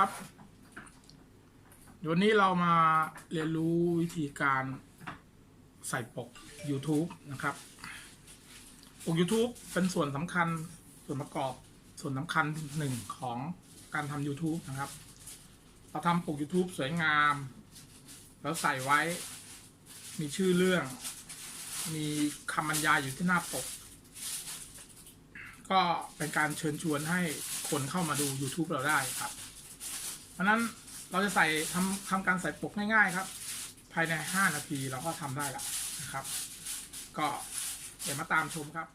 ครับวันนี้เรามาเรียนรู้วิธีการใส่ปก YouTube นะครับ ปก YouTube เป็นส่วนสำคัญส่วนประกอบส่วนสำคัญหนึ่งของการทำ YouTube นะครับ เราทำปก YouTube สวยงาม แล้วใส่ไว้ มีชื่อเรื่อง มีคำบรรยายอยู่ที่หน้าปก ก็เป็นการเชิญชวนให้คนเข้ามาดู YouTube เราได้ครับ เพราะนั้นเราจะใส่ทำทำการใส่ปกง่ายๆครับ ภายใน 5 นาทีเราก็ทำได้ละนะครับ ก็เดี๋ยวมาตามชมครับ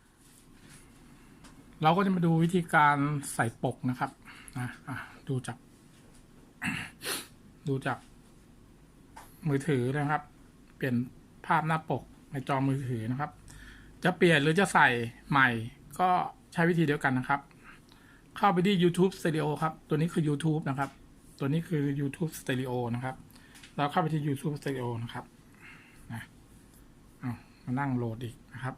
เราก็จะมาดูวิธีการใส่ปกนะครับนะะดูจาก ดูจาก มือถือนะครับ เปลี่ยนภาพหน้าปกในจอมือถือนะครับ จะเปลี่ยนหรือจะใส่ใหม่ ก็ใช้วิธีเดียวกันนะครับ เข้าไปที่ YouTube Studio ครับ ตัวนี้คือ YouTube นะครับ ตัวนี้คือ YouTube Studio นะครับ เราเข้าไปที่ YouTube Studio นะครับนะเอามานั่งโหลดอีกนะครับ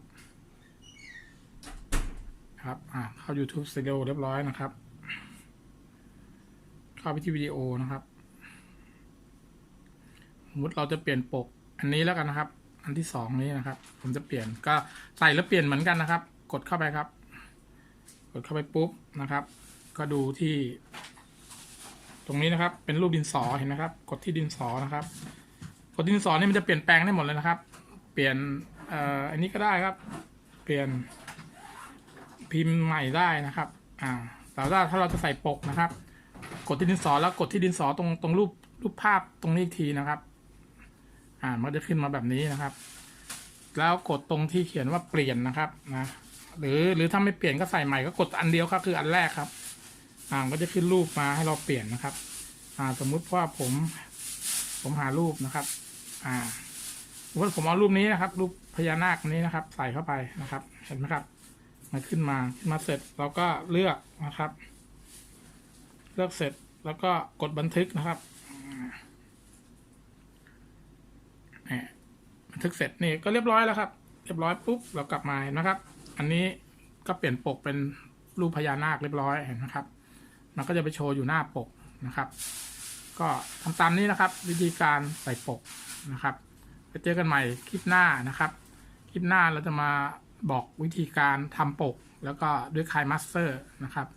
ครับอ่าเข้า YouTube Studio เรียบร้อยนะครับ เข้าไปที่วิดีโอนะครับสมมติเราจะเปลี่ยนปก อันนี้แล้วกันนะครับ อันที่สองนี้นะครับ ผมจะเปลี่ยนก็ใส่แล้วเปลี่ยนเหมือนกันนะครับ กดเข้าไปครับ กดเข้าไปปุ๊บนะครับ ก็ดูที่ ตรงนี้นะครับ เป็นรูปดินสอเห็นไหมครับ กดที่ดินสอนะครับ กดดินสอนี่มันจะเปลี่ยนแปลงได้หมดเลยนะครับ เปลี่ยนเอ่ออันนี้ก็ได้ครับ เปลี่ยนพิมพ์ใหม่ได้นะครับ อ่าแต่ว่าถ้าเราจะใส่ปกนะครับ กดที่ดินสอแล้วกดที่ดินสอตรงตรงรูปรูปภาพตรงนี้อีกทีนะครับ อ่า มันจะขึ้นมาแบบนี้นะครับ แล้วกดตรงที่เขียนว่าเปลี่ยนนะครับนะ หรือหรือถ้าไม่เปลี่ยนก็ใส่ใหม่ก็กดอันเดียวครับคืออันแรกครับ อ่ามันก็จะขึ้นรูปมาให้เราเปลี่ยนนะครับ อ่าสมมุติว่าผม ผมหารูปนะครับ อ่าสมมติผมเอารูปนี้นะครับ รูปพญานาคนี้นะครับ ใส่เข้าไปนะครับ เห็นไหมครับมันขึ้นมาขึ้นมาเสร็จเราก็เลือกนะครับ เลือกเสร็จแล้วก็กดบันทึกนะครับบันทึกเสร็จนี่ก็เรียบร้อยแล้วครับ เรียบร้อยปุ๊บเรากลับมาเห็นไหมครับ อันนี้ก็เปลี่ยนปกเป็นรูปพญานาคเรียบร้อยเห็นไหมครับ มันก็จะไปโชว์อยู่หน้าปกนะครับ ก็ทำตามนี้นะครับ วิธีการใส่ปกนะครับไปเจอกันใหม่คลิปหน้านะครับ คลิปหน้าเราจะมาบอกวิธีการทำปก แล้วก็ด้วยคายมาสเตอร์นะครับ